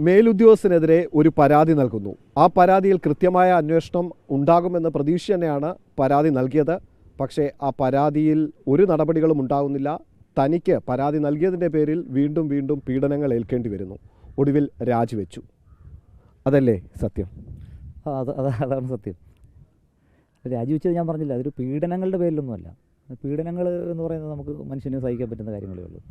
മേലുദ്യോഗസ്ഥനെതിരെ ഒരു പരാതി നൽകുന്നു. ആ പരാതിയിൽ കൃത്യമായ അന്വേഷണം ഉണ്ടാകുമെന്ന പ്രതീക്ഷ തന്നെയാണ് പരാതി നൽകിയത്. പക്ഷേ ആ പരാതിയിൽ ഒരു നടപടികളും ഉണ്ടാകുന്നില്ല തനിക്ക് പരാതി നൽകിയതിന്റെ പേരിൽ വീണ്ടും വീണ്ടും പീഡനങ്ങൾ ഏൽക്കേണ്ടി വരുന്നു. ഒടുവിൽ രാജിവെച്ചു. അതല്ലേ സത്യം? അതാണ് സത്യം. രാജിവെച്ചത് ഞാൻ പറഞ്ഞില്ല. അതൊരു പീഡനങ്ങളുടെ പേരിലൊന്നുമല്ല. പീഡനങ്ങൾ എന്ന് പറയുന്നത് നമുക്ക് മനുഷ്യനെ സഹിക്കാൻ പറ്റുന്ന കാര്യങ്ങളേ ഉള്ളൂ.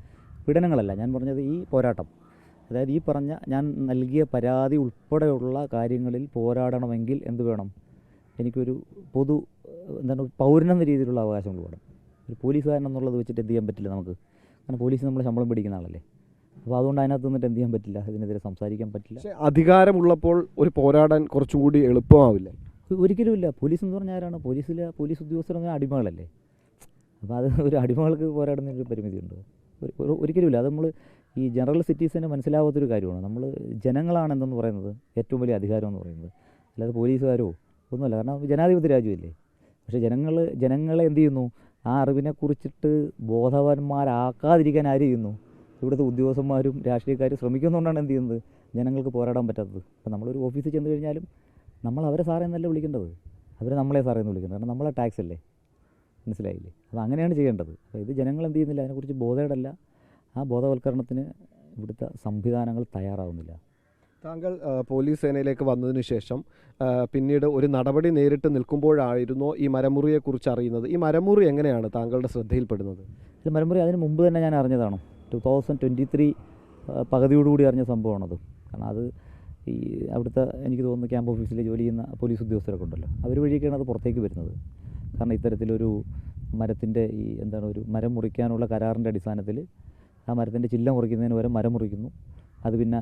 പീഡനങ്ങളല്ല. ഞാൻ പറഞ്ഞത് ഈ പോരാട്ടം. അതായത് ഈ പറഞ്ഞ ഞാൻ നൽകിയ പരാതി ഉൾപ്പെടെയുള്ള കാര്യങ്ങളിൽ പോരാടണമെങ്കിൽ എന്ത് വേണം? എനിക്കൊരു പൊതു എന്താണ് പൗരനെന്ന രീതിയിലുള്ള അവകാശങ്ങൾ വേണം ഒരു പോലീസുകാരൻ എന്നുള്ളത് വെച്ചിട്ട് എന്ത് ചെയ്യാൻ പറ്റില്ല നമുക്ക്? കാരണം പോലീസ് നമ്മൾ ശമ്പളം പിടിക്കുന്ന ആളല്ലേ. അപ്പോൾ അതുകൊണ്ട് അതിനകത്ത് നിന്നിട്ട് എന്ത് ചെയ്യാൻ പറ്റില്ല? ഇതിനെതിരെ സംസാരിക്കാൻ പറ്റില്ല. പക്ഷേ അധികാരമുള്ളപ്പോൾ ഒരു പോരാടാൻ കുറച്ചുകൂടി എളുപ്പമാവില്ല? ഒരിക്കലും ഇല്ല പോലീസ് എന്ന് പറഞ്ഞാൽ ആരാണ്? പോലീസിലെ പോലീസ് ഉദ്യോഗസ്ഥർ എന്ന് പറഞ്ഞാൽ അടിമകളല്ലേ? അപ്പോൾ അത് ഒരു അടിമകൾക്ക് പോരാടുന്നതിനൊരു പരിമിതിയുണ്ട്. ഒരിക്കലും ഒരു- ഒരിക്കലുമില്ല. അത് നമ്മൾ ഈ ജനറൽ സിറ്റീസിന് മനസ്സിലാവാത്തൊരു കാര്യമാണ്. നമ്മൾ ജനങ്ങളാണ് എന്തെന്ന് പറയുന്നത് ഏറ്റവും വലിയ അധികാരം എന്ന് പറയുന്നത്. അല്ലാതെ പോലീസുകാരോ ഒന്നുമല്ല. കാരണം ജനാധിപത്യ രാജ്യമല്ലേ? പക്ഷേ ജനങ്ങൾ ജനങ്ങളെ എന്ത് ചെയ്യുന്നു? ആ അറിവിനെ കുറിച്ചിട്ട് ബോധവാന്മാരാക്കാതിരിക്കാൻ ആര് ചെയ്യുന്നു? ഇവിടുത്തെ ഉദ്യോഗസ്ഥന്മാരും രാഷ്ട്രീയക്കാരും ശ്രമിക്കുന്നതുകൊണ്ടാണ് എന്ത് ചെയ്യുന്നത്? ജനങ്ങൾക്ക് പോരാടാൻ പറ്റാത്തത്. അപ്പോൾ നമ്മളൊരു ഓഫീസിൽ ചെന്ന് കഴിഞ്ഞാലും നമ്മൾ അവരെ സാറേ എന്നല്ല വിളിക്കേണ്ടത്. അവരെ നമ്മളെ സാറേ എന്ന് വിളിക്കുന്നത്. കാരണം നമ്മളെ ടാക്സ് അല്ലേ മനസ്സിലായില്ലേ? അപ്പോൾ അങ്ങനെയാണ് ചെയ്യേണ്ടത്. അപ്പോൾ ഇത് ജനങ്ങൾ എന്ത് ചെയ്യുന്നില്ല? അതിനെക്കുറിച്ച് ബോധേടല്ല. ആ ബോധവൽക്കരണത്തിന് ഇവിടുത്തെ സംവിധാനങ്ങൾ തയ്യാറാവുന്നില്ല. താങ്കൾ പോലീസ് സേനയിലേക്ക് വന്നതിന് ശേഷം പിന്നീട് ഒരു നടപടി നേരിട്ട് നിൽക്കുമ്പോഴായിരുന്നു ഈ മരമുറിയെക്കുറിച്ച് അറിയുന്നത്. ഈ മരമുറി എങ്ങനെയാണ് താങ്കളുടെ ശ്രദ്ധയിൽപ്പെടുന്നത്? ഇത് മരമുറി അതിന് മുമ്പ് തന്നെ ഞാൻ അറിഞ്ഞതാണ്. ടു തൗസൻഡ് ട്വന്റി ത്രീ പകുതിയോടുകൂടി അറിഞ്ഞ സംഭവമാണത്. കാരണം അത് ഈ അവിടുത്തെ എനിക്ക് തോന്നുന്നു ക്യാമ്പ് ഓഫീസിൽ ജോലി ചെയ്യുന്ന പോലീസ് ഉദ്യോഗസ്ഥരൊക്കെ ഉണ്ടല്ലോ. അവർ വഴിയൊക്കെയാണ് അത് പുറത്തേക്ക് വരുന്നത്. കാരണം ഇത്തരത്തിലൊരു മരത്തിന്റെ ഈ എന്താണ് ഒരു മരം മുറിക്കാനുള്ള കരാറിന്റെ അടിസ്ഥാനത്തിൽ ആ മരത്തിന്റെ ചില്ല മുറിക്കുന്നതിന് വരെ മരം മുറിക്കുന്നു. അത് പിന്നെ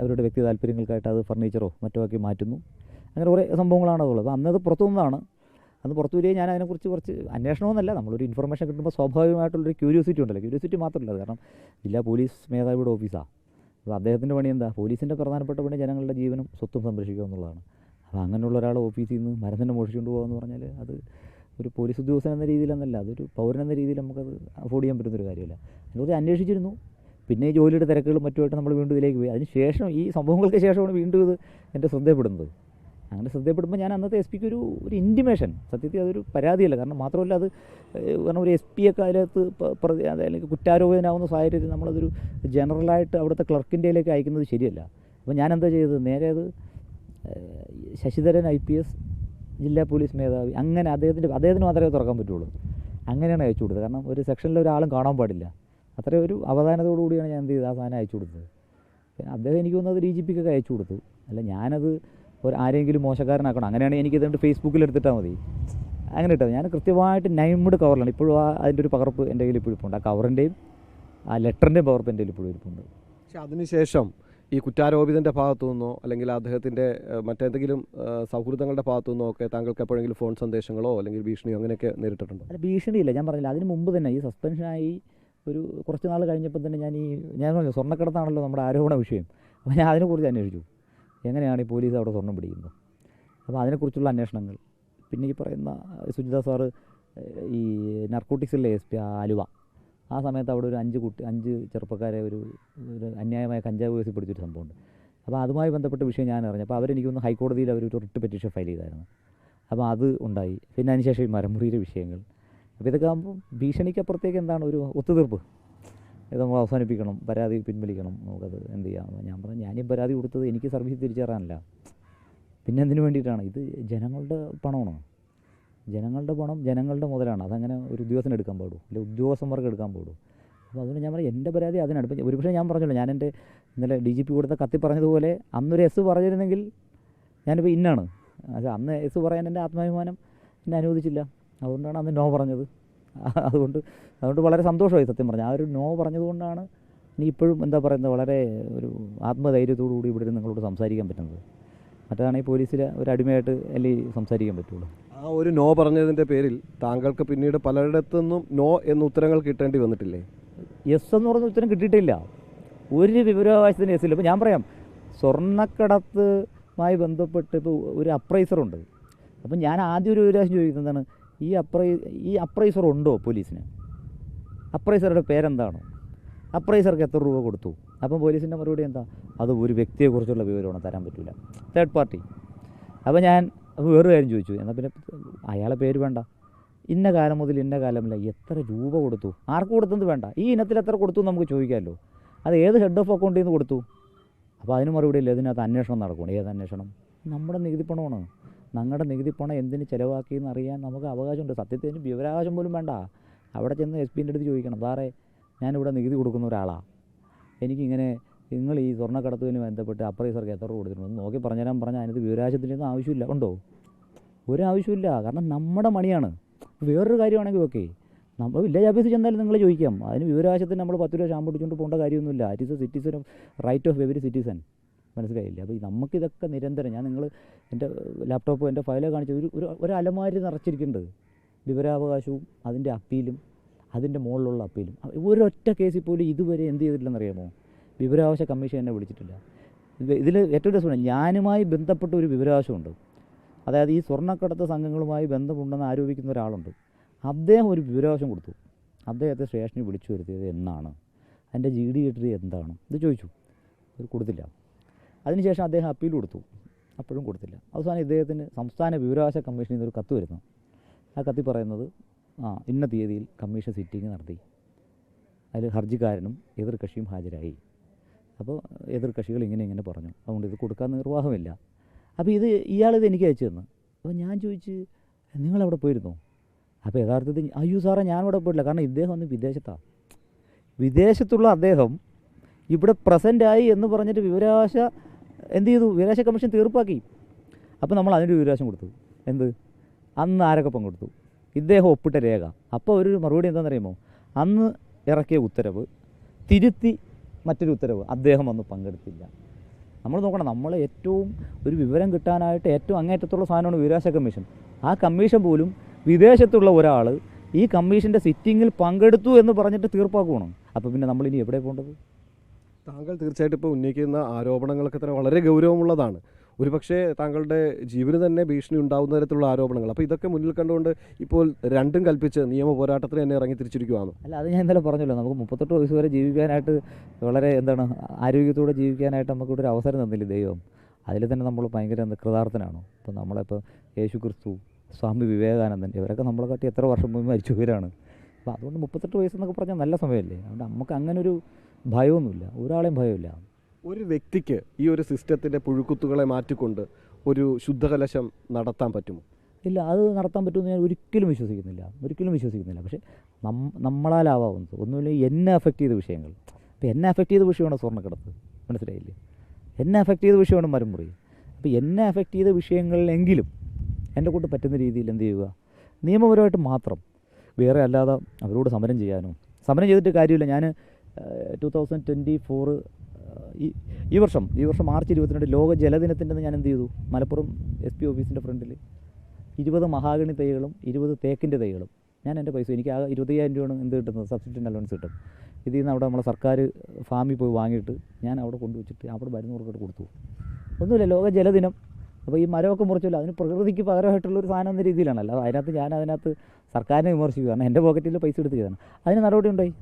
അവരുടെ വ്യക്തി താല്പര്യങ്ങൾക്കായിട്ട് അത് ഫർണിച്ചറോ മറ്റോ ആക്കി മാറ്റുന്നു. അങ്ങനെ കുറേ സംഭവങ്ങളാണ് അതുള്ളത്. അപ്പോൾ അന്നത് പുറത്തു നിന്നാണ് അന്ന് പുറത്തു വരികയും ഞാൻ അതിനെക്കുറിച്ച് കുറച്ച് അന്വേഷണമെന്നല്ല നമ്മളൊരു ഇൻഫർമേഷൻ കിട്ടുമ്പോൾ സ്വാഭാവികമായിട്ടുള്ളൊരു ക്യൂരിയോസിറ്റി ഉണ്ടല്ലോ. ക്യൂരിയോസിറ്റി മാത്രമല്ല അത്. കാരണം ജില്ലാ പോലീസ് മേധാവിയുടെ ഓഫീസാണ് അത് അദ്ദേഹത്തിന്റെ പണി എന്താ? പോലീസിന്റെ പ്രധാനപ്പെട്ട പണി ജനങ്ങളുടെ ജീവനും സ്വത്തും സംരക്ഷിക്കുക എന്നുള്ളതാണ്. അപ്പോൾ അങ്ങനെയുള്ള ഒരാൾ ഓഫീസിൽ നിന്ന് മരത്തിന്റെ മോഷിച്ചുകൊണ്ട് പോകുക എന്ന് പറഞ്ഞാൽ അത് ഒരു പോലീസ് ഉദ്യോഗസ്ഥൻ എന്ന രീതിയിലെന്നല്ല അതൊരു പൗരൻ എന്ന രീതിയിൽ നമുക്കത് അഫോർഡ് ചെയ്യാൻ പറ്റുന്നൊരു കാര്യമല്ല. അതിനെക്കുറിച്ച് അന്വേഷിച്ചിരുന്നു. പിന്നെ ജോലിയുടെ തിരക്കുകളും മറ്റുമായിട്ട് നമ്മൾ വീണ്ടും ഇതിലേക്ക് പോയി. അതിന് ശേഷം ഈ സംഭവങ്ങൾക്ക് ശേഷമാണ് വീണ്ടും ഇത് എന്റെ ശ്രദ്ധയപ്പെടുന്നത്. അങ്ങനെ ശ്രദ്ധയപ്പെടുമ്പോൾ ഞാൻ അന്നത്തെ എസ് പിക്ക് ഒരു ഒരു ഇന്റിമേഷൻ സത്യത്തിൽ അതൊരു പരാതിയല്ല. കാരണം മാത്രമല്ല അത് കാരണം ഒരു എസ് പി ഒക്കെ അതിനകത്ത് പ്രതി അല്ലെങ്കിൽ കുറ്റാരോപിതനാവുന്ന സാഹചര്യത്തിൽ നമ്മളതൊരു ജനറലായിട്ട് അവിടുത്തെ ക്ലർക്കിന്റെയിലേക്ക് അയക്കുന്നത് ശരിയല്ല. അപ്പോൾ ഞാൻ എന്താ ചെയ്തത്? നേരെ അത് ശശിധരൻ ഐ പി എസ് ജില്ലാ പോലീസ് മേധാവി. അങ്ങനെ അദ്ദേഹത്തിന്റെ അദ്ദേഹത്തിന് മാത്രമേ തുറക്കാൻ പറ്റുള്ളൂ. അങ്ങനെയാണ് അയച്ചു കൊടുത്തത്. കാരണം ഒരു സെക്ഷനിൽ ഒരാളും കാണാൻ പാടില്ല. അത്രയും ഒരു അവധാനത്തോടു കൂടിയാണ് ഞാൻ എന്ത് ചെയ്തത് ആ സാധനം അയച്ചു കൊടുത്തത്. പിന്നെ അദ്ദേഹം എനിക്ക് തോന്നുന്നത് ഡി ജി പിക്കൊക്കെ അയച്ചു കൊടുത്തു. അല്ല ഞാനത് ഒരു ആരെങ്കിലും മോശക്കാരനാക്കണം? അങ്ങനെയാണ് എനിക്ക് ഇതുകൊണ്ട് ഫേസ്ബുക്കിൽ എടുത്തിട്ടാൽ മതി. അങ്ങനെ ഇട്ടത്. ഞാൻ കൃത്യമായിട്ട് നൈമഡ് കവറിലാണ് ഇപ്പോഴും ആ അതിന്റെ ഒരു പകർപ്പ് എന്റെ കയ്യിൽ ഇപ്പോഴും ഉണ്ട് ആ കവറിന്റെയും ആ ലെറ്ററിന്റെയും പകർപ്പ് എന്റെ കയ്യിൽ ഇപ്പോഴും ഇരിപ്പുണ്ട്. പക്ഷെ അതിനുശേഷം ഈ കുറ്റാരോപിതന്റെ ഭാഗത്തു നിന്നോ അല്ലെങ്കിൽ അദ്ദേഹത്തിന്റെ മറ്റെന്തെങ്കിലും സൗഹൃദങ്ങളുടെ ഭാഗത്തു നിന്നോ ഒക്കെ താങ്കൾക്ക് എപ്പോഴെങ്കിലും ഫോൺ സന്ദേശങ്ങളോ അല്ലെങ്കിൽ ഭീഷണിയോ അങ്ങനെയൊക്കെ നേരിട്ടിട്ടുണ്ടോ? അല്ല ഭീഷണിയില്ല ഞാൻ പറഞ്ഞില്ല. അതിന് മുമ്പ് തന്നെ ഈ സസ്പെൻഷനായി ഒരു കുറച്ച് നാൾ കഴിഞ്ഞപ്പോൾ തന്നെ ഞാൻ ഈ ഞാൻ പറഞ്ഞു സ്വർണക്കടത്താണല്ലോ നമ്മുടെ ആരോപണ വിഷയം. അപ്പോൾ ഞാൻ അതിനെക്കുറിച്ച് അന്വേഷിച്ചു. എങ്ങനെയാണ് ഈ പോലീസ് അവിടെ സ്വർണം പിടിക്കുന്നത്? അപ്പോൾ അതിനെക്കുറിച്ചുള്ള അന്വേഷണങ്ങൾ. പിന്നെ ഈ പറയുന്ന സുജിത സാറ് ഈ നർക്കോട്ടിക്സിലെ എസ് പി ആലുവ. ആ സമയത്ത് അവിടെ ഒരു അഞ്ച് കുട്ടി അഞ്ച് ചെറുപ്പക്കാരെ ഒരു ഒരു അന്യായമായ കഞ്ചാവ് കേസിൽ പിടിച്ചൊരു സംഭവമുണ്ട്. അപ്പോൾ അതുമായി ബന്ധപ്പെട്ട വിഷയം ഞാൻ അറിഞ്ഞു. അപ്പോൾ അവരെനിക്കൊന്ന് ഹൈക്കോടതിയിൽ അവർ ഒരു റിട്ട് പെറ്റീഷൻ ഫയൽ ചെയ്തായിരുന്നു. അപ്പോൾ അത് ഉണ്ടായി. പിന്നെ അതിനുശേഷം ഈ മരമുറിയിലെ വിഷയങ്ങൾ. അപ്പോൾ ഇതൊക്കെ ആകുമ്പോൾ ഭീഷണിക്കപ്പുറത്തേക്ക് എന്താണ് ഒരു ഒത്തുതീർപ്പ്? ഇത് നമ്മൾ അവസാനിപ്പിക്കണം പരാതി പിൻവലിക്കണം നമുക്കത് എന്ത് ചെയ്യാം? ഞാൻ പറഞ്ഞു ഞാനീ പരാതി കൊടുത്തത് എനിക്ക് സർവീസ് തിരിച്ചു തരാനല്ല പിന്നെ എന്തിനു വേണ്ടിയിട്ടാണ്? ഇത് ജനങ്ങളുടെ പണമാണ്? ജനങ്ങളുടെ പണം ജനങ്ങളുടെ മുതലാണ്. അതങ്ങനെ ഒരു ഉദ്യോഗസ്ഥന് എടുക്കാൻ പാടും അല്ലെ ഉദ്യോഗസ്ഥന്മാർക്ക് എടുക്കാൻ പാടും അപ്പോൾ അതുകൊണ്ട് ഞാൻ പറയും എന്റെ പരാതി അതിനാണ്. ഇപ്പം ഒരുപക്ഷെ ഞാൻ പറഞ്ഞല്ലോ ഞാൻ എന്റെ ഇന്നലെ ഡി ജി പി കൊടുത്ത കത്തി പറഞ്ഞതുപോലെ അന്നൊരു എസ് പറഞ്ഞിരുന്നെങ്കിൽ ഞാനിപ്പോൾ ഇന്നാണ്. അത് അന്ന് എസ് പറയാൻ എന്റെ ആത്മാഭിമാനം എന്നെ അനുവദിച്ചില്ല. അതുകൊണ്ടാണ് അന്ന് നോ പറഞ്ഞത്. അതുകൊണ്ട് അതുകൊണ്ട് വളരെ സന്തോഷമായി സത്യം പറഞ്ഞു ആ ഒരു നോ പറഞ്ഞതുകൊണ്ടാണ് ഇനി ഇപ്പോഴും എന്താ പറയുന്നത് വളരെ ഒരു ആത്മധൈര്യത്തോടു കൂടി ഇവിടെ നിങ്ങളോട് സംസാരിക്കാൻ പറ്റുന്നത്. മറ്റേതാണെങ്കിൽ പോലീസിൽ ഒരു അടിമയായിട്ട് അല്ലെങ്കിൽ സംസാരിക്കാൻ പറ്റുള്ളൂ. ആ ഒരു നോ പറഞ്ഞതിന്റെ പേരിൽ താങ്കൾക്ക് പിന്നീട് പലയിടത്തു നിന്നും നോ എന്ന ഉത്തരങ്ങൾ കിട്ടേണ്ടി വന്നിട്ടില്ലേ? എസ് എന്ന് പറഞ്ഞ ഉത്തരം കിട്ടിയിട്ടില്ല. ഒരു വിവരാവകാശത്തിന് ഇല്ല. ഇപ്പോൾ ഞാൻ പറയാം സ്വർണക്കടത്തുമായി ബന്ധപ്പെട്ട് ഇപ്പോൾ ഒരു അപ്രൈസറുണ്ട് അപ്പം ഞാൻ ആദ്യം ഒരു വിവരാശം ചോദിക്കുന്നത് എന്താണ്? ഈ അപ്രൈ ഈ അപ്രൈസർ ഉണ്ടോ പോലീസിന്? അപ്രൈസറുടെ പേരെന്താണ്? അപ്രൈസർക്ക് എത്ര രൂപ കൊടുത്തു? അപ്പം പോലീസിന്റെ മറുപടി എന്താ? അത് ഒരു വ്യക്തിയെക്കുറിച്ചുള്ള വിവരമാണ് തരാൻ പറ്റില്ല തേർഡ് പാർട്ടി അപ്പോൾ ഞാൻ അപ്പോൾ വേറൊരു കാര്യം ചോദിച്ചു. എന്നാൽ പിന്നെ അയാളെ പേര് വേണ്ട. ഇന്ന കാലം മുതൽ ഇന്ന കാലമില്ല എത്ര രൂപ കൊടുത്തു? ആർക്ക് കൊടുത്തത് വേണ്ട? ഈ ഇനത്തിൽ എത്ര കൊടുത്തു എന്ന് നമുക്ക് ചോദിക്കാമല്ലോ. അത് ഏത് ഹെഡ് ഓഫ് അക്കൗണ്ടിൽ നിന്ന് കൊടുത്തു? അപ്പോൾ അതിന് മറുപടി ഇല്ല ഇതിനകത്ത് അന്വേഷണം നടക്കണം ഏത് അന്വേഷണം? നമ്മുടെ നികുതി പണമാണ്. ഞങ്ങളുടെ നികുതി പണം എന്തിന് ചിലവാക്കി എന്ന് അറിയാൻ നമുക്ക് അവകാശമുണ്ട്. സത്യത്തിന് വിവരാവകാശം പോലും വേണ്ട. അവിടെ ചെന്ന് എസ് പിന്റെ അടുത്ത് ചോദിക്കണം സാറേ ഞാനിവിടെ നികുതി കൊടുക്കുന്ന ഒരാളാണ് എനിക്കിങ്ങനെ നിങ്ങൾ ഈ സ്വർണക്കടത്തുമായി ബന്ധപ്പെട്ട് അപ്രൈസർക്ക് എത്ര രൂപ കൊടുത്തിട്ടുണ്ട്? നോക്കി നോക്കി പറഞ്ഞുതരാൻ പറഞ്ഞാൽ അതിനകത്ത് വിവരാശത്തിന്റെ ഒന്നും ആവശ്യമില്ല. ഉണ്ടോ? ഒരാവശ്യമില്ല കാരണം നമ്മുടെ മണിയാണ്. വേറൊരു കാര്യമാണെങ്കിൽ ഓക്കെ. നമ്മൾ വില്ലേജ് ഓഫീസിൽ ചെന്നാലും നിങ്ങൾ ചോദിക്കാം. അതിന് വിവരാശത്തിന് നമ്മൾ പത്ത് രൂപ ഷാമ്പ് പിടിച്ചുകൊണ്ട് പോകേണ്ട കാര്യമൊന്നുമില്ല. It is a citizen right of every citizen മനസ്സിലായില്ല? അപ്പോൾ നമുക്കിതൊക്കെ നിരന്തരം ഞാൻ നിങ്ങൾ എന്റെ ലാപ്ടോപ്പ് എന്റെ ഫയലോ കാണിച്ച ഒരു ഒരു ഒരു അലമാരി നിറച്ചിരിക്കുന്നുണ്ട്. വിവരാവകാശവും അതിന്റെ അപ്പീലും അതിന്റെ മുകളിലുള്ള അപ്പീലും. ഒരൊറ്റ കേസിൽ പോലും ഇതുവരെ എന്ത് ചെയ്തിട്ടില്ലെന്നറിയാമോ? വിവരാവകാശ കമ്മീഷൻ എന്നെ വിളിച്ചിട്ടില്ല. ഇതിൽ ഏറ്റവും രസമാണ് ഞാനുമായി ബന്ധപ്പെട്ട ഒരു വിവരാവകാശമുണ്ട്. അതായത് ഈ സ്വർണക്കടത്ത് സംഘങ്ങളുമായി ബന്ധമുണ്ടെന്ന് ആരോപിക്കുന്ന ഒരാളുണ്ട്. അദ്ദേഹം ഒരു വിവരാവകാശം കൊടുത്തു. അദ്ദേഹത്തെ സ്റ്റേഷനിൽ വിളിച്ചു വരുത്തിയത് എന്നാണ്. അതിന്റെ ജി ഡി കിട്ടിയത് എന്താണ്? ഇത് ചോദിച്ചു. അത് കൊടുത്തില്ല. അതിനുശേഷം അദ്ദേഹം അപ്പീൽ കൊടുത്തു. അപ്പോഴും കൊടുത്തില്ല. അവസാനം ഇദ്ദേഹത്തിന് സംസ്ഥാന വിവരാവകാശ കമ്മീഷനിൽ നിന്നൊരു കത്ത് വരുന്നു. ആ കത്തി പറയുന്നത് ആ ഇന്ന തീയതിയിൽ കമ്മീഷൻ സിറ്റിംഗ് നടത്തി. അതിൽ ഹർജിക്കാരനും എതിർ കക്ഷിയും ഹാജരായി. അപ്പോൾ എതിർ കക്ഷികൾ ഇങ്ങനെ ഇങ്ങനെ പറഞ്ഞു. അതുകൊണ്ട് ഇത് കൊടുക്കാൻ നിർവാഹമില്ല. അപ്പോൾ ഇത് ഇയാളിത് എനിക്ക് അയച്ചു തന്നു. അപ്പോൾ ഞാൻ ചോദിച്ച് നിങ്ങളവിടെ പോയിരുന്നോ? അപ്പോൾ യഥാർത്ഥത്തിൽ അയ്യോ സാറേ ഞാനിവിടെ പോയിട്ടില്ല. കാരണം ഇദ്ദേഹം ഒന്ന് വിദേശത്താണ് വിദേശത്തുള്ള അദ്ദേഹം ഇവിടെ പ്രസന്റായി എന്ന് പറഞ്ഞിട്ട് വിവരാശ എന്ത് ചെയ്തു? വിവരാശ കമ്മീഷൻ തീർപ്പാക്കി. അപ്പോൾ നമ്മൾ അതിന്റെ വിവരാശം കൊടുത്തു. എന്ത്? അന്ന് ആരൊക്കെ പങ്കെടുത്തു? ഇദ്ദേഹം ഒപ്പിട്ട രേഖ. അപ്പോൾ ഒരു മറുപടി എന്താണെന്നറിയുമോ? അന്ന് ഇറക്കിയ ഉത്തരവ് തിരുത്തി മറ്റൊരു ഉത്തരവ് അദ്ദേഹം അന്ന് പങ്കെടുത്തില്ല. നമ്മൾ നോക്കണം നമ്മൾ ഏറ്റവും ഒരു വിവരം കിട്ടാനായിട്ട് ഏറ്റവും അങ്ങേറ്റത്തുള്ള സാധനമാണ് വിവരാശ കമ്മീഷൻ. ആ കമ്മീഷൻ പോലും വിദേശത്തുള്ള ഒരാൾ ഈ കമ്മീഷന്റെ സിറ്റിങ്ങിൽ പങ്കെടുത്തു എന്ന് പറഞ്ഞിട്ട് തീർപ്പാക്കുകയാണ് അപ്പോൾ പിന്നെ നമ്മൾ ഇനി എവിടെ പോകേണ്ടത്? താങ്കൾ തീർച്ചയായിട്ടും ഇപ്പോൾ ഉന്നയിക്കുന്ന ആരോപണങ്ങളൊക്കെ തന്നെ വളരെ ഗൗരവമുള്ളതാണ്. ഒരുപക്ഷെ താങ്കളുടെ ജീവന് തന്നെ ഭീഷണി ഉണ്ടാവുന്ന തരത്തിലുള്ള ആരോപണങ്ങൾ. അപ്പോൾ ഇതൊക്കെ മുന്നിൽ കണ്ടുകൊണ്ട് ഇപ്പോൾ രണ്ടും കൽപ്പിച്ച് നിയമ പോരാട്ടത്തിന് തന്നെ ഇറങ്ങി തിരിച്ചിരിക്കുകയാണ് അല്ല അത് ഞാൻ ഇന്നലെ പറഞ്ഞല്ലോ. നമുക്ക് മുപ്പത്തെട്ട് വയസ്സ് വരെ ജീവിക്കാനായിട്ട് വളരെ എന്താണ് ആരോഗ്യത്തോടെ ജീവിക്കാനായിട്ട് നമുക്കിവിടെ ഒരു അവസരം തന്നില്ല ദൈവം? അതിൽ തന്നെ നമ്മൾ ഭയങ്കര കൃതാർത്ഥനാണ്? ഇപ്പോൾ നമ്മളിപ്പോൾ യേശു ക്രിസ്തു സ്വാമി വിവേകാനന്ദൻ ഇവരൊക്കെ നമ്മളെ കാട്ടി എത്ര വർഷം മുമ്പ് മരിച്ചവരാണ് അപ്പോൾ അതുകൊണ്ട് മുപ്പത്തെട്ട് വയസ്സെന്നൊക്കെ പറഞ്ഞാൽ നല്ല സമയമല്ലേ? അതുകൊണ്ട് നമുക്ക് അങ്ങനെ ഒരു ഭയമൊന്നുമില്ല. ഒരാളെയും ഭയമില്ല. ഒരു വ്യക്തിക്ക് ഈ ഒരു സിസ്റ്റത്തിന്റെ പുഴുക്കുത്തുകളെ മാറ്റിക്കൊണ്ട് ഒരു ശുദ്ധകലശം നടത്താൻ പറ്റുമോ? ഇല്ല അത് നടത്താൻ പറ്റുമെന്ന് ഞാൻ ഒരിക്കലും വിശ്വസിക്കുന്നില്ല. ഒരിക്കലും വിശ്വസിക്കുന്നില്ല. പക്ഷേ നം നമ്മളാലാവാവുന്നത് ഒന്നുമില്ല എന്നെ അഫക്റ്റ് ചെയ്ത വിഷയങ്ങൾ. അപ്പോൾ എന്നെ അഫക്റ്റ് ചെയ്ത വിഷയമാണ് സ്വർണക്കടത്ത് മനസ്സിലായില്ലേ? എന്നെ അഫക്റ്റ് ചെയ്ത വിഷയമാണ് മരമുറി അപ്പോൾ എന്നെ അഫക്റ്റ് ചെയ്ത വിഷയങ്ങളിലെങ്കിലും എന്റെ കൊണ്ട് പറ്റുന്ന രീതിയിൽ എന്ത് ചെയ്യുക? നിയമപരമായിട്ട് മാത്രം വേറെ അല്ലാതെ അവരോട് സമരം ചെയ്യാനോ? സമരം ചെയ്തിട്ട് കാര്യമില്ല. ഞാൻ ടു തൗസൻഡ് ട്വന്റി ഫോറ് ഈ ഈ വർഷം ഈ വർഷം മാർച്ച് ഇരുപത്തിരണ്ട് ലോക ജലദിനത്തിന്റെ ഞാൻ എന്ത് ചെയ്തു? മലപ്പുറം എസ് പി ഓഫീസിന്റെ ഫ്രണ്ടിൽ ഇരുപത് മഹാഗണി തൈകളും ഇരുപത് തേക്കിന്റെ തൈകളും ഞാൻ എന്റെ പൈസ എനിക്ക് ആ ഇരുപത്തയ്യായിരം രൂപയാണ് എന്ത് കിട്ടുന്നത്? സബ്സിഡന്റ് അലവൻസ് കിട്ടും. ഇതിൽ നിന്ന് അവിടെ നമ്മളെ സർക്കാർ ഫാമിൽ പോയി വാങ്ങിയിട്ട് ഞാൻ അവിടെ കൊണ്ടുവച്ചിട്ട് അവിടെ മരുന്നവർക്കിട്ട് കൊടുത്തു. ഒന്നുമില്ല ലോക ജലദിനം. അപ്പോൾ ഈ മരമൊക്കെ മുറിച്ചില്ല അതിന് പ്രകൃതിക്ക് പകരമായിട്ടുള്ളൊരു സാധനം എന്ന രീതിയിലാണല്ലോ. അതിനകത്ത് ഞാൻ അതിനകത്ത് സർക്കാരിനെ വിമർശിക്കുകയാണ് എന്റെ പോക്കറ്റിൽ പൈസ എടുത്ത് ചെയ്താണ് അതിന് നടപടി ഉണ്ടായി.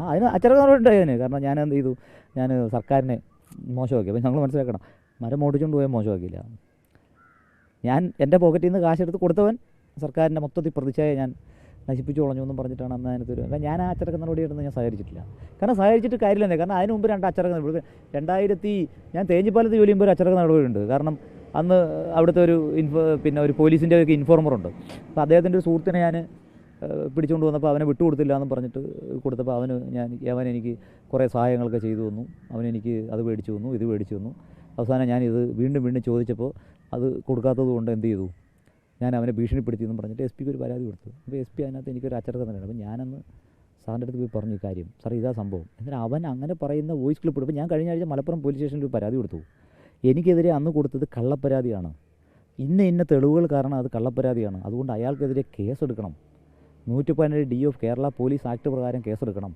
ആ അതിന് അച്ചടക്ക നടപടി ഉണ്ടായി അതിന്. കാരണം ഞാൻ എന്ത് ചെയ്തു? ഞാൻ സർക്കാരിനെ മോശമാക്കി. അപ്പോൾ ഞങ്ങൾ മനസ്സിലാക്കണം മരം ഓടിച്ചുകൊണ്ട് പോയാൽ മോശമാക്കിയില്ല. ഞാൻ എന്റെ പോക്കറ്റിൽ നിന്ന് കാശെടുത്ത് കൊടുത്തവൻ സർക്കാരിന്റെ മൊത്തത്തിൽ പ്രതിച്ഛായ ഞാൻ നശിപ്പിച്ചു കളഞ്ഞു എന്നും പറഞ്ഞിട്ടാണ് അന്ന് അതിനകത്ത് ഒരു അപ്പം ഞാൻ ആ അച്ചടക്ക നടപടി എടുത്ത് ഞാൻ സഹകരിച്ചിട്ടില്ല. കാരണം സഹകരിച്ചിട്ട് കാര്യമില്ലെന്നേ കാരണം അതിന് മുമ്പ് രണ്ട് അച്ചടക്ക നടപടി രണ്ടായിരത്തി ഞാൻ തേഞ്ഞിപ്പാലത്ത് ജോലി ചെയ്യുമ്പോൾ ഒരു അച്ചടക്ക നടപടി ഉണ്ട് കാരണം അന്ന് അവിടുത്തെ ഒരു ഇൻഫോ പിന്നെ ഒരു പോലീസിന്റെ ഒക്കെ ഇൻഫോർമറുണ്ട് അപ്പോൾ അദ്ദേഹത്തിന്റെ ഒരു സുഹൃത്തിനെ ഞാൻ പിടിച്ചുകൊണ്ട് വന്നപ്പോൾ അവനെ വിട്ടുകൊടുത്തില്ല എന്ന് പറഞ്ഞിട്ട് കൊടുത്തപ്പോൾ അവന് ഞാൻ അവൻ എനിക്ക് കുറേ സഹായങ്ങളൊക്കെ ചെയ്തു തന്നു. അവനെനിക്ക് അത് മേടിച്ചു തന്നു ഇത് മേടിച്ചു തന്നു. അവസാനം ഞാനിത് വീണ്ടും വീണ്ടും ചോദിച്ചപ്പോൾ അത് കൊടുക്കാത്തത് കൊണ്ട് എന്ത് ചെയ്തു? ഞാൻ അവനെ ഭീഷണിപ്പെടുത്തി എന്ന് പറഞ്ഞിട്ട് എസ് പിക്ക് ഒരു പരാതി കൊടുത്തു. അപ്പോൾ എസ് പി അതിനകത്ത് എനിക്കൊരു അച്ചടക്കം തന്നെയാണ് അപ്പോൾ ഞാനന്ന് സാറിന്റെ അടുത്ത് പോയി പറഞ്ഞു ഈ കാര്യം. സാർ ഇതാ സംഭവം. എന്നിട്ട് അവൻ അങ്ങനെ പറയുന്ന വോയിസ് ക്ലിപ്പ് എടുപ്പോൾ ഞാൻ കഴിഞ്ഞ ആഴ്ച മലപ്പുറം പോലീസ് സ്റ്റേഷനിൽ ഒരു പരാതി കൊടുത്തു. എനിക്കെതിരെ അന്ന് കൊടുത്തത് കള്ളപ്പരാതിയാണ്. ഇന്ന ഇന്ന തെളിവുകൾ കാരണം അത് കള്ളപ്പരാതിയാണ്. അതുകൊണ്ട് അയാൾക്കെതിരെ കേസെടുക്കണം. നൂറ്റി പതിനേഴ് D of Kerala police act പ്രകാരം കേസെടുക്കണം.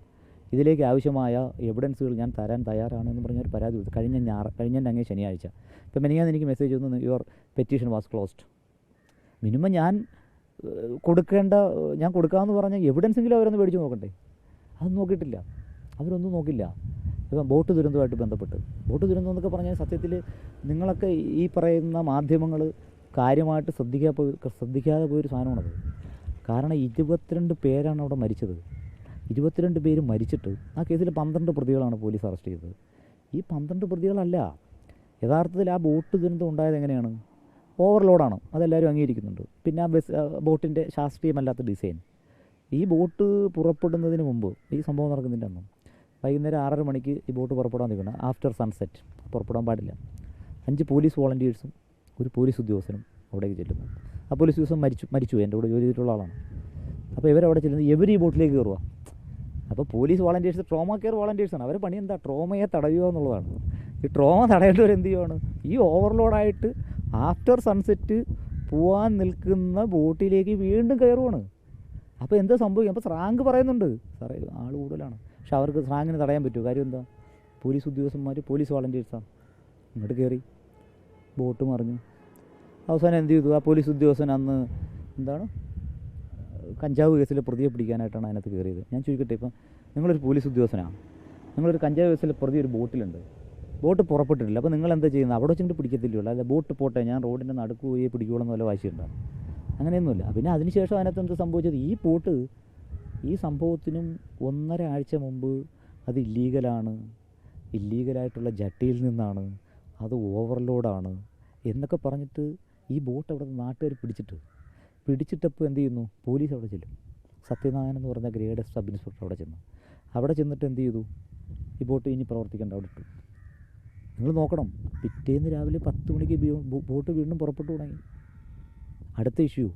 ഇതിലേക്ക് ആവശ്യമായ എവിഡൻസുകൾ ഞാൻ തരാൻ തയ്യാറാണ് എന്ന് പറഞ്ഞ ഒരു പരാതി കൊടുത്തു കഴിഞ്ഞ ഞായർ കഴിഞ്ഞ അങ്ങേ ശനിയാഴ്ച. ഇപ്പം മിനിയാന്ന് എനിക്ക് മെസ്സേജ് വന്നു your petition was closed minimum ഞാൻ കൊടുക്കേണ്ട ഞാൻ കൊടുക്കാമെന്ന് പറഞ്ഞ എവിഡൻസെങ്കിലും അവരൊന്ന് മേടിച്ച് നോക്കണ്ടേ? അതൊന്നും നോക്കിയിട്ടില്ല. അവരൊന്നും നോക്കില്ല ഇപ്പം ബോട്ട് ദുരന്തമായിട്ട് ബന്ധപ്പെട്ട്. ബോട്ട് ദുരന്തം എന്നൊക്കെ പറഞ്ഞാൽ സത്യത്തിൽ നിങ്ങളൊക്കെ ഈ പറയുന്ന മാധ്യമങ്ങൾ കാര്യമായിട്ട് ശ്രദ്ധിക്കാതെ പോയി ശ്രദ്ധിക്കാതെ പോയൊരു സാധനമാണത്. കാരണം ഇരുപത്തിരണ്ട് പേരാണ് അവിടെ മരിച്ചത്. ഇരുപത്തിരണ്ട് പേര് മരിച്ചിട്ട് ആ കേസിൽ പന്ത്രണ്ട് പ്രതികളാണ് പോലീസ് അറസ്റ്റ് ചെയ്തത്. ഈ പന്ത്രണ്ട് പ്രതികളല്ല. യഥാർത്ഥത്തിൽ ആ ബോട്ട് ദുരന്തം ഉണ്ടായത് എങ്ങനെയാണ്? ഓവർലോഡാണ്. അതെല്ലാവരും അംഗീകരിക്കുന്നുണ്ട്. പിന്നെ ആ ബസ് ബോട്ടിന്റെ ശാസ്ത്രീയമല്ലാത്ത ഡിസൈൻ. ഈ ബോട്ട് പുറപ്പെടുന്നതിന് മുമ്പ് ഈ സംഭവം നടക്കുന്നതിന്റെ അന്നും വൈകുന്നേരം ആറര മണിക്ക് ഈ ബോട്ട് പുറപ്പെടാൻ നിൽക്കണം ആഫ്റ്റർ സൺസെറ്റ്. പുറപ്പെടാൻ പാടില്ല. അഞ്ച് പോലീസ് വോളണ്ടിയേഴ്സും ഒരു പോലീസ് ഉദ്യോഗസ്ഥനും അവിടേക്ക് ചെല്ലുന്നു. അപ്പോൾ പോലീസ് ദിവസം മരിച്ചു മരിച്ചു. എന്റെ കൂടെ ജോലി ചെയ്തിട്ടുള്ള ആളാണ്. അപ്പോൾ ഇവരവിടെ ചെല്ലുന്നത് ഈ ബോട്ടിലേക്ക് കയറുക അപ്പോൾ പോലീസ് വോളണ്ടിയേഴ്സ് ട്രോമ കെയർ വോളണ്ടിയേഴ്സാണ് അവരുടെ പണി എന്താ? ട്രോമയെ തടയുക എന്നുള്ളതാണ്. ഈ ട്രോമ തടയേണ്ടവർ എന്ത് ചെയ്യുവാണ്? ഈ ഓവർലോഡായിട്ട് ആഫ്റ്റർ സൺസെറ്റ് പോവാൻ നിൽക്കുന്ന ബോട്ടിലേക്ക് വീണ്ടും കയറുവാണ്. അപ്പോൾ എന്താ സംഭവിക്കും അപ്പോൾ സ്രാങ്ക് പറയുന്നുണ്ട്. സാറേ ആൾ കൂടുതലാണ്. പക്ഷെ അവർക്ക് സ്രാങ്കിന് തടയാൻ പറ്റുമോ? കാര്യം എന്താ? പോലീസ് ഉദ്യോഗസ്ഥന്മാർ പോലീസ് വോളണ്ടിയേഴ്സാണ് ഇങ്ങോട്ട് കയറി. ബോട്ട് മറിഞ്ഞു. അവസാനം എന്ത് ചെയ്തു? ആ പോലീസ് ഉദ്യോഗസ്ഥൻ അന്ന് എന്താണ്? കഞ്ചാവ് കേസിൽ പ്രതിയെ പിടിക്കാനായിട്ടാണ് അതിനകത്ത് കയറിയത്. ഞാൻ ചോദിക്കട്ടെ ഇപ്പം നിങ്ങളൊരു പോലീസ് ഉദ്യോഗസ്ഥനാണ് നിങ്ങളൊരു കഞ്ചാവ് കേസിൽ പ്രതി ഒരു ബോട്ടിലുണ്ട്. ബോട്ട് പുറപ്പെട്ടിട്ടില്ല. അപ്പോൾ നിങ്ങൾ എന്താ ചെയ്യുന്നത്? അവിടെ വെച്ചിട്ട് പിടിക്കത്തില്ലല്ലോ. അല്ല ബോട്ട് പോട്ടെ ഞാൻ റോഡിന്റെ നടുക്ക് പോയി പിടിക്കുള്ളൂ എന്നുള്ള വാശിയുണ്ടാകും അങ്ങനെയൊന്നുമില്ല. പിന്നെ അതിനുശേഷം അതിനകത്ത് എന്ത് സംഭവിച്ചത്? ഈ ബോട്ട് ഈ സംഭവത്തിനും ഒന്നര ആഴ്ച മുമ്പ് അത് ഇല്ലീഗലാണ്. ഇല്ലീഗലായിട്ടുള്ള ജട്ടിയിൽ നിന്നാണ്. അത് ഓവർലോഡാണ്. എന്നൊക്കെ പറഞ്ഞിട്ട് ഈ ബോട്ട് അവിടെ നാട്ടുകാർ പിടിച്ചിട്ട് പിടിച്ചിട്ടപ്പോൾ എന്ത് ചെയ്യുന്നു? പോലീസ് അവിടെ ചെല്ലും. സത്യനാരായണൻ എന്ന് പറഞ്ഞ ഗ്രേഡ് സബ് ഇൻസ്പെക്ടർ അവിടെ ചെന്നു. അവിടെ ചെന്നിട്ട് എന്ത് ചെയ്തു? ഈ ബോട്ട് ഇനി പ്രവർത്തിക്കേണ്ട അവിടെ ഇട്ടു. നിങ്ങൾ നോക്കണം. പിറ്റേന്ന് രാവിലെ പത്ത് മണിക്ക് ബോട്ട് വീണ്ടും പുറപ്പെട്ടു തുടങ്ങി. അടുത്ത ഇഷ്യൂ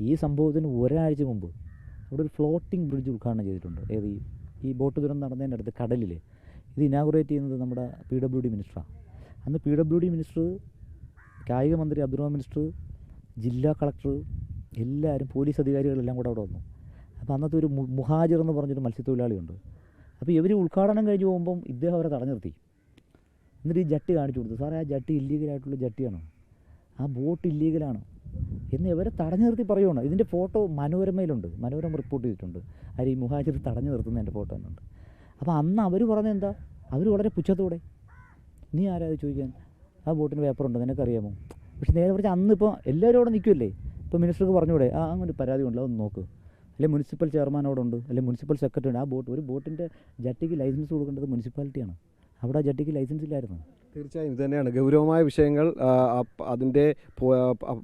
ഈ സംഭവത്തിന് ഒരാഴ്ച മുമ്പ് അവിടെ ഒരു ഫ്ലോട്ടിംഗ് ബ്രിഡ്ജ് ഉദ്ഘാടനം ചെയ്തിട്ടുണ്ട്. ഏത് ഈ- ബോട്ട് ദുരന്തം നടന്നതിന്റെ അടുത്ത് കടലിൽ ഇത് ഇനാഗുറേറ്റ് ചെയ്യുന്നത് നമ്മുടെ പി ഡബ്ല്യു ഡി മിനിസ്റ്ററാണ് അന്ന് പി ഡബ്ല്യു ഡി മിനിസ്റ്റർ കായിക മന്ത്രി അബ്ദുറഹ്മാൻ മിനിസ്റ്റർ ജില്ലാ കളക്ടർ എല്ലാവരും പോലീസ് അധികാരികളെല്ലാം കൂടെ അവിടെ വന്നു. അപ്പോൾ അന്നത്തെ ഒരു മുഹാജിർ എന്ന് പറഞ്ഞൊരു മത്സ്യത്തൊഴിലാളിയുണ്ട്. അപ്പോൾ ഇവർ ഉദ്ഘാടനം കഴിഞ്ഞ് പോകുമ്പം ഇദ്ദേഹം അവരെ തടഞ്ഞു നിർത്തി. എന്നിട്ട് ഈ ജട്ടി കാണിച്ചു കൊടുത്തു. സാറേ ആ ജട്ടി ഇല്ലീഗലായിട്ടുള്ള ജട്ടിയാണ്? ആ ബോട്ട് ഇല്ലീഗലാണ് എന്ന് ഇവരെ തടഞ്ഞു നിർത്തി പറയുകയാണ് ഇതിന്റെ ഫോട്ടോ മനോരമയിലുണ്ട്. മനോരമ റിപ്പോർട്ട് ചെയ്തിട്ടുണ്ട്. ആര് ഈ മുഹാജിർ തടഞ്ഞു നിർത്തുന്നതിന്റെ ഫോട്ടോ എന്നുണ്ട് അപ്പോൾ അന്ന് അവർ പറഞ്ഞത് എന്താ? അവർ വളരെ പുച്ഛത്തോടെ നീ ആരാ ചോദിക്കാൻ? ആ ബോട്ടിന് എന്നെ അറിയാമോ പക്ഷെ നേരെ കുറച്ച് അന്ന് ഇപ്പോൾ എല്ലാവരും അവിടെ നിൽക്കുമല്ലേ ഇപ്പോൾ മിനിസ്റ്റർക്ക് പറഞ്ഞൂടെ ആ അങ്ങനെ പരാതി ഉണ്ടല്ലോ അതൊന്ന് നോക്ക്. അല്ലെങ്കിൽ മുനിസിപ്പൽ ചെയർമാൻ അവിടെ ഉണ്ട് അല്ലെങ്കിൽ മുനിസിപ്പൽ സെക്രട്ടറി ഉണ്ട്. ആ ബോട്ട് ഒരു ബോട്ടിന്റെ ജട്ടിക്ക് ലൈസൻസ് കൊടുക്കേണ്ടത് മുനിസിപ്പാലിറ്റിയാണ് അവിടെ ജഡ്ജിക്ക് ജട്ടിക്ക് ലൈസൻസ് ഇല്ലായിരുന്നു. തീർച്ചയായും ഇത് തന്നെയാണ്. ഗൗരവമായ വിഷയങ്ങൾ അതിന്റെ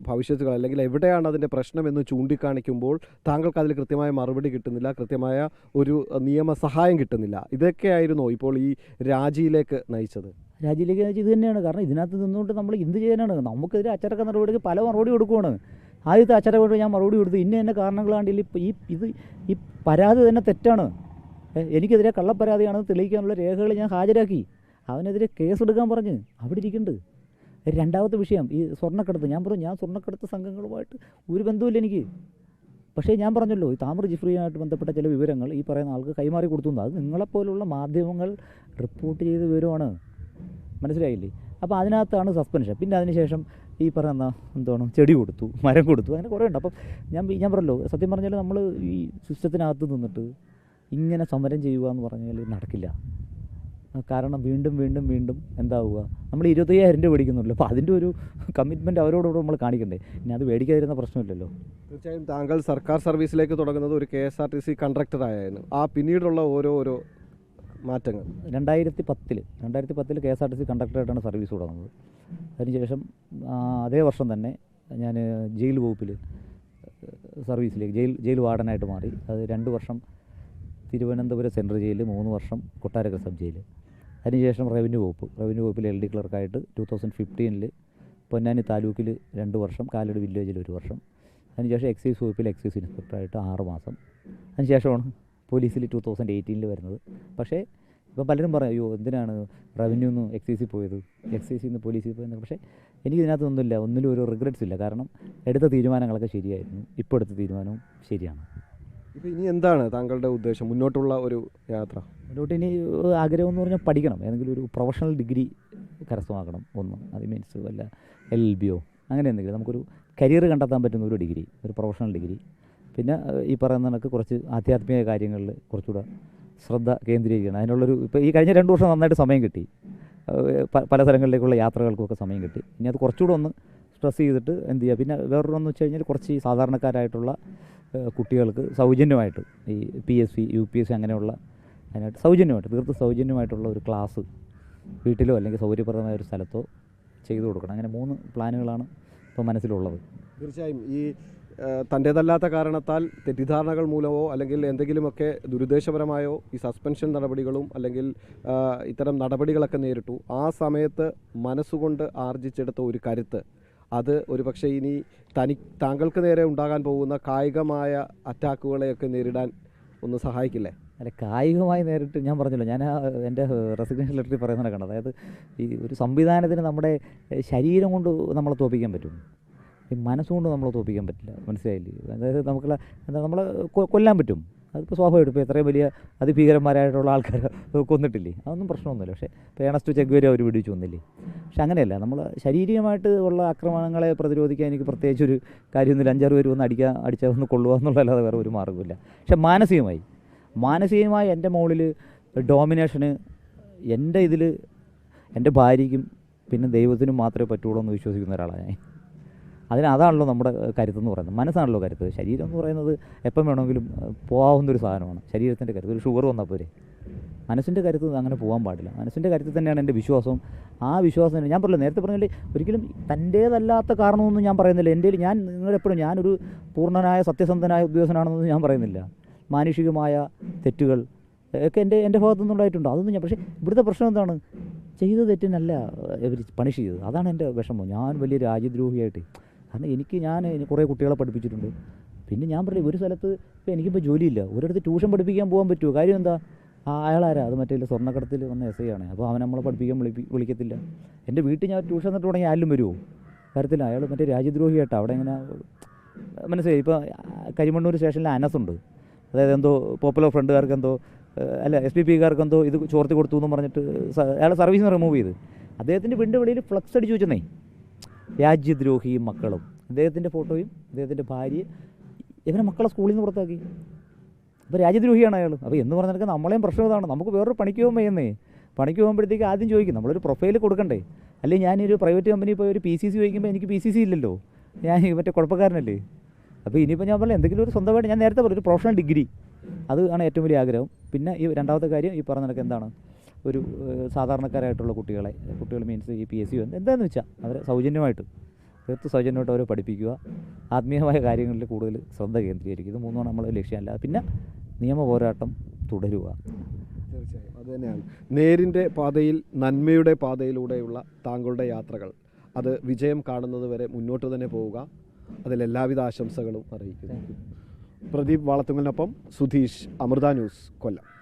ഭവിഷ്യത്തുകൾ അല്ലെങ്കിൽ എവിടെയാണ് അതിന്റെ പ്രശ്നമെന്ന് ചൂണ്ടിക്കാണിക്കുമ്പോൾ താങ്കൾക്ക് അതിൽ കൃത്യമായ മറുപടി കിട്ടുന്നില്ല കൃത്യമായ ഒരു നിയമ സഹായം കിട്ടുന്നില്ല. ഇതൊക്കെയായിരുന്നോ ഇപ്പോൾ ഈ രാജിയിലേക്ക് നയിച്ചത്. രാജിയിലേക്ക് നയിച്ചത് ഇത് തന്നെയാണ്. കാരണം ഇതിനകത്ത് നിന്നുകൊണ്ട് നമ്മൾ എന്ത് ചെയ്യാനാണ്? നമുക്കെതിരെ അച്ചടക്ക നടപടിക്ക് പല മറുപടി കൊടുക്കുവാണ്. ആദ്യത്തെ അച്ചടക്ക ഞാൻ മറുപടി കൊടുത്തു. ഇന്ന എന്നെ ഇപ്പോൾ ഈ ഇത് ഈ പരാതി തന്നെ തെറ്റാണ്. എനിക്കെതിരെ കള്ളപ്പരാതിയാണെന്ന് തെളിയിക്കാനുള്ള രേഖകൾ ഞാൻ ഹാജരാക്കി. അവനെതിരെ കേസെടുക്കാൻ പറഞ്ഞ് അവിടെ ഇരിക്കുന്നുണ്ട് രണ്ടാമത്തെ വിഷയം ഈ സ്വർണക്കടത്ത്. ഞാൻ പറഞ്ഞു ഞാൻ സ്വർണക്കടത്ത് സംഘങ്ങളുമായിട്ട് ഒരു ബന്ധവുമില്ല എനിക്ക്. പക്ഷേ ഞാൻ പറഞ്ഞല്ലോ ഈ താമര ജിഫ്രിയുമായിട്ട് ബന്ധപ്പെട്ട ചില വിവരങ്ങൾ ഈ പറയുന്ന ആൾക്ക് കൈമാറി കൊടുത്തു. അത് നിങ്ങളെപ്പോലുള്ള മാധ്യമങ്ങൾ റിപ്പോർട്ട് ചെയ്ത് വിവരമാണ്. മനസ്സിലായില്ലേ? അപ്പോൾ അതിനകത്താണ് സസ്പെൻഷൻ. പിന്നെ അതിനുശേഷം ഈ പറയുന്ന എന്താണ് ചെടി കൊടുത്തു മരം കൊടുത്തു അങ്ങനെ കുറേ ഉണ്ട്. അപ്പം ഞാൻ ഞാൻ പറഞ്ഞല്ലോ സത്യം പറഞ്ഞാൽ നമ്മൾ ഈ സിസ്റ്റത്തിനകത്ത് നിന്നിട്ട് ഇങ്ങനെ സമരം ചെയ്യുക എന്ന് പറഞ്ഞാൽ നടക്കില്ല. കാരണം വീണ്ടും വീണ്ടും വീണ്ടും എന്താവുക? നമ്മൾ ഇരുപത്തയ്യായിരം രൂപ മേടിക്കുന്നുള്ളൂ. അപ്പോൾ അതിന്റെ ഒരു കമ്മിറ്റ്മെന്റ് അവരോടോട് നമ്മൾ കാണിക്കണ്ടേ? ഇനി അത് മേടിക്കാതിരുന്ന പ്രശ്നമില്ലല്ലോ. തീർച്ചയായും താങ്കൾ സർക്കാർ സർവീസിലേക്ക് തുടങ്ങുന്നത് ഒരു K S R T C കണ്ടക്ടറായിരുന്നു ആ പിന്നീടുള്ള ഓരോ ഓരോ മാറ്റങ്ങൾ. രണ്ടായിരത്തി പത്തിൽ രണ്ടായിരത്തി പത്തിൽ K S R T C കണ്ടക്ടറായിട്ടാണ് service തുടങ്ങുന്നത്. അതിനുശേഷം അതേ വർഷം തന്നെ ഞാൻ ജയിൽ വകുപ്പിൽ സർവീസിലേക്ക് ജയിൽ ജയിൽ വാർഡനായിട്ട് മാറി. അത് രണ്ട് വർഷം തിരുവനന്തപുരം സെൻട്രൽ ജയിൽ മൂന്ന് വർഷം കൊട്ടാരക്കര സബ് ജയിൽ അതിനുശേഷം റവന്യൂ വകുപ്പ്. റവന്യൂ വകുപ്പിൽ എൽ ഡി ക്ലർക്കായിട്ട് ടു തൗസൻഡ് ഫിഫ്റ്റീനിൽ പൊന്നാനി താലൂക്കിൽ രണ്ട് വർഷം കാലടി വില്ലേജിൽ ഒരു വർഷം. അതിനുശേഷം എക്സൈസ് വകുപ്പിൽ എക്സൈസ് ഇൻസ്പെക്ടറായിട്ട് ആറ് മാസം. അതിനുശേഷമാണ് പോലീസിൽ ടു തൗസൻഡ് എയ്റ്റീനിൽ വരുന്നത്. പക്ഷേ ഇപ്പം പലരും പറയും അയ്യോ എന്തിനാണ് റവന്യൂ നിന്ന് എക്സൈസിൽ പോയത്? എക്സൈസിൽ നിന്ന് പോലീസിൽ പോയത്? പക്ഷേ എനിക്ക് ഇതിനകത്തൊന്നുമില്ല ഒന്നിലും ഒരു റിഗ്രറ്റ്സ് ഇല്ല. കാരണം എടുത്ത തീരുമാനങ്ങളൊക്കെ ശരിയായിരുന്നു. ഇപ്പോൾ എടുത്ത തീരുമാനവും ശരിയാണ്. ഇപ്പോൾ ഇനി എന്താണ് താങ്കളുടെ ഉദ്ദേശം? മുന്നോട്ടുള്ള ഒരു യാത്ര. മുന്നോട്ട് ഇനി ആഗ്രഹം എന്ന് പറഞ്ഞാൽ പഠിക്കണം. ഏതെങ്കിലും ഒരു പ്രൊഫഷണൽ ഡിഗ്രി കരസ്ഥമാക്കണം ഒന്ന്. അത് മീൻസ് വല്ല എൽ എൽ ബിയോ അങ്ങനെ എന്തെങ്കിലും. നമുക്കൊരു കരിയർ കണ്ടെത്താൻ പറ്റുന്ന ഒരു ഡിഗ്രി ഒരു പ്രൊഫഷണൽ ഡിഗ്രി പിന്നെ ഈ പറയുന്ന കണക്ക് കുറച്ച് ആധ്യാത്മിക കാര്യങ്ങളിൽ കുറച്ചുകൂടെ ശ്രദ്ധ കേന്ദ്രീകരിക്കണം. അതിനുള്ളൊരു ഇപ്പോൾ ഈ കഴിഞ്ഞ രണ്ട് വർഷം നന്നായിട്ട് സമയം കിട്ടി. പല സ്ഥലങ്ങളിലേക്കുള്ള യാത്രകൾക്കൊക്കെ സമയം കിട്ടി. ഇനി അത് കുറച്ചുകൂടെ ഒന്ന് സ്ട്രെസ് ചെയ്തിട്ട് എന്ത് ചെയ്യുക പിന്നെ വേറൊരെന്ന് വെച്ച് കഴിഞ്ഞാൽ കുറച്ച് സാധാരണക്കാരായിട്ടുള്ള കുട്ടികൾക്ക് സൗജന്യമായിട്ട് ഈ P S C U P S C അങ്ങനെയുള്ള അതിനായിട്ട് സൗജന്യമായിട്ട് തീർത്ത് സൗജന്യമായിട്ടുള്ള ഒരു ക്ലാസ് വീട്ടിലോ അല്ലെങ്കിൽ സൗകര്യപ്രദമായ ഒരു സ്ഥലത്തോ ചെയ്തു കൊടുക്കണം. അങ്ങനെ മൂന്ന് പ്ലാനുകളാണ് ഇപ്പോൾ മനസ്സിലുള്ളത്. തീർച്ചയായും ഈ തന്റേതല്ലാത്ത കാരണത്താൽ തെറ്റിദ്ധാരണകൾ മൂലമോ അല്ലെങ്കിൽ എന്തെങ്കിലുമൊക്കെ ദുരുദ്ദേശപരമായോ ഈ സസ്പെൻഷൻ നടപടികളും അല്ലെങ്കിൽ ഇത്തരം നടപടികളൊക്കെ നേരിട്ടു. ആ സമയത്ത് മനസ്സുകൊണ്ട് ആർജിച്ചെടുത്ത ഒരു കരുത്ത് അത് ഒരുപക്ഷെ ഇനി തനി താങ്കൾക്ക് നേരെ ഉണ്ടാകാൻ പോകുന്ന കായികമായ അറ്റാക്കുകളെയൊക്കെ നേരിടാൻ ഒന്ന് സഹായിക്കില്ലേ? അല്ല കായികമായി നേരിട്ട് ഞാൻ പറഞ്ഞല്ലോ ഞാൻ എന്റെ റെസിഗ്നേഷൻ ലെറ്ററിൽ പറയുന്നത് കണ്ടത്. അതായത് ഈ ഒരു സംവിധാനത്തിന് നമ്മുടെ ശരീരം കൊണ്ട് നമ്മളെ തോപ്പിക്കാൻ പറ്റും. ഈ മനസ്സുകൊണ്ട് നമ്മളെ തോപ്പിക്കാൻ പറ്റില്ല. മനസ്സിലായില്ലേ? അതായത് നമുക്കുള്ള എന്താ നമ്മളെ കൊല്ലാൻ പറ്റും. അതിപ്പോൾ സ്വാഭാവികം ഇപ്പോൾ എത്രയും വലിയ അതിഭീകരന്മാരായിട്ടുള്ള ആൾക്കാർ കൊന്നിട്ടില്ലേ? അതൊന്നും പ്രശ്നമൊന്നുമില്ല. പക്ഷേ ഇപ്പോൾ ഏണസ്റ്റ് ചെഗ്വേരി അവർ വെടിവെച്ച് വന്നില്ലേ? പക്ഷെ അങ്ങനെയല്ല. നമ്മൾ ശാരീരികമായിട്ട് ഉള്ള ആക്രമണങ്ങളെ പ്രതിരോധിക്കാൻ എനിക്ക് പ്രത്യേകിച്ച് ഒരു കാര്യമൊന്നുമില്ല. അഞ്ചാറ് പേര് വന്ന് അടിക്കാൻ അടിച്ചാൽ ഒന്ന് കൊള്ളുക എന്നുള്ളതല്ലാതെ വേറെ ഒരു മാർഗമില്ല പക്ഷെ മാനസികമായി മാനസികമായി എന്റെ മുകളിൽ ഡോമിനേഷന് എന്റെ ഇതിൽ എന്റെ ഭാര്യയ്ക്കും പിന്നെ ദൈവത്തിനും മാത്രമേ പറ്റുള്ളൂ എന്ന് വിശ്വസിക്കുന്ന ഒരാളാണ് ഞാൻ. അതിന് അതാണല്ലോ നമ്മുടെ കരുത്തെന്ന് പറയുന്നത്. മനസ്സാണല്ലോ കരുത്ത്. ശരീരം എന്ന് പറയുന്നത് എപ്പം വേണമെങ്കിലും പോകാവുന്ന ഒരു സാധനമാണ്. ശരീരത്തിന്റെ കരുത്ത്. ഒരു ഷുഗർ വന്നാൽ പോരെ. മനസ്സിന്റെ കരുത്ത് അങ്ങനെ പോകാൻ പാടില്ല. മനസ്സിന്റെ കരുത്തിൽ തന്നെയാണ് എന്റെ വിശ്വാസം. ആ വിശ്വാസം ഞാൻ പറയില്ല നേരത്തെ പറഞ്ഞില്ലേ ഒരിക്കലും തന്റേതല്ലാത്ത കാരണമൊന്നും ഞാൻ പറയുന്നില്ല. എന്റെ ഞാൻ നിങ്ങളെപ്പോഴും ഞാനൊരു പൂർണനായ സത്യസന്ധനായ ഉദ്യോഗസ്ഥനാണെന്നൊന്നും ഞാൻ പറയുന്നില്ല. മാനുഷികമായ തെറ്റുകൾ ഒക്കെ എന്റെ എന്റെ ഭാഗത്തു നിന്നുണ്ടായിട്ടുണ്ട് അതൊന്നും ഞാൻ പക്ഷേ ഇവിടുത്തെ പ്രശ്നം എന്താണ്? ചെയ്ത തെറ്റിനല്ല പണിഷ് ചെയ്തത്. അതാണ് എന്റെ വിഷമം. ഞാൻ വലിയ രാജ്യദ്രോഹിയായിട്ട് കാരണം എനിക്ക് ഞാൻ കുറേ കുട്ടികളെ പഠിപ്പിച്ചിട്ടുണ്ട്. പിന്നെ ഞാൻ പറയും ഒരു സ്ഥലത്ത് ഇപ്പോൾ എനിക്കിപ്പോൾ ജോലിയില്ല. ഒരിടത്ത് ട്യൂഷൻ പഠിപ്പിക്കാൻ പോകാൻ പറ്റുമോ? കാര്യം എന്താ? അയാളാരാ? അത് മറ്റേ സ്വർണക്കടത്തിൽ വന്ന എസ് ഐ ആണ്. അപ്പോൾ അവൻ നമ്മളെ പഠിപ്പിക്കാൻ വിളിപ്പി വിളിക്കത്തില്ല. എന്റെ വീട്ടിൽ ഞാൻ ട്യൂഷൻ തന്നിട്ട് തുടങ്ങി ആരും വരുമോ? കാര്യത്തില്ല അയാൾ മറ്റേ രാജ്യദ്രോഹിയായിട്ട്. അവിടെ ഇങ്ങനെ മനസ്സിലായി? ഇപ്പോൾ കരിമണ്ണൂർ സ്റ്റേഷനിൽ അനസുണ്ട് അതായത് എന്തോ പോപ്പുലർ ഫ്രണ്ടുകാർക്ക് എന്തോ അല്ല എസ് പി പിക്കാർക്ക് എന്തോ ഇത് ചോർത്തി കൊടുത്തു എന്ന് പറഞ്ഞിട്ട് അയാളെ സർവീസിൽ റിമൂവ് ചെയ്ത്. അദ്ദേഹത്തിന്റെ വീണ്ടും വെളിയിൽ ഫ്ലക്സ് അടിച്ചു വെച്ചെന്നേ. രാജ്യദ്രോഹിയും മക്കളും. അദ്ദേഹത്തിന്റെ ഫോട്ടോയും അദ്ദേഹത്തിന്റെ ഭാര്യ ഇവരെ മക്കളെ സ്കൂളിൽ നിന്ന് പുറത്താക്കി. അപ്പോൾ രാജ്യദ്രോഹിയാണ് അയാൾ അപ്പോൾ എന്ന് പറഞ്ഞാൽ നമ്മളെയും പ്രശ്നം ഇതാണ്. നമുക്ക് വേറൊരു പണിക്ക് പോകുമ്പോൾ ചെയ്യുന്നേ പണിക്ക് പോകുമ്പോഴത്തേക്ക് ആദ്യം ചോദിക്കും. നമ്മളൊരു പ്രൊഫൈൽ കൊടുക്കണ്ടേ? അല്ലെങ്കിൽ ഞാനൊരു പ്രൈവറ്റ് കമ്പനി പോയി ഒരു പി സി സി ചോദിക്കുമ്പോൾ എനിക്ക് പി സി സി ഇല്ലല്ലോ. ഞാൻ മറ്റേ കുഴപ്പക്കാരനല്ലേ അപ്പോൾ ഇനിയിപ്പോൾ ഞാൻ പറഞ്ഞ എന്തെങ്കിലും ഒരു സ്വന്തമായിട്ട് ഞാൻ നേരത്തെ പറഞ്ഞു ഒരു പ്രൊഫഷണൽ ഡിഗ്രി അത് ആണ് ഏറ്റവും വലിയ ആഗ്രഹം. പിന്നെ ഈ രണ്ടാമത്തെ കാര്യം ഈ പറഞ്ഞ എന്താണ്? ഒരു സാധാരണക്കാരായിട്ടുള്ള കുട്ടികളെ കുട്ടികൾ മീൻസ് ഈ പി എസ് സി എന്താണെന്ന് വെച്ചാൽ അവരെ സൗജന്യമായിട്ട് തീർത്ത് സൗജന്യമായിട്ട് അവരെ പഠിപ്പിക്കുക. ആത്മീയമായ കാര്യങ്ങളിൽ കൂടുതൽ ശ്രദ്ധ കേന്ദ്രീകരിക്കുക. ഇത് മൂന്നാണ് നമ്മളെ ലക്ഷ്യമല്ല പിന്നെ നിയമ പോരാട്ടം തുടരുക. തീർച്ചയായും. അത് തന്നെയാണ്. നേരിന്റെ പാതയിൽ നന്മയുടെ പാതയിലൂടെയുള്ള താങ്കളുടെ യാത്രകൾ. അത് വിജയം കാണുന്നത് വരെ മുന്നോട്ട് തന്നെ പോവുക. അതിൽ എല്ലാവിധ ആശംസകളും അറിയിക്കുന്നു. പ്രദീപ് വാളത്തുങ്ങലിനൊപ്പം സുധീഷ് അമൃത ന്യൂസ് കൊല്ലം.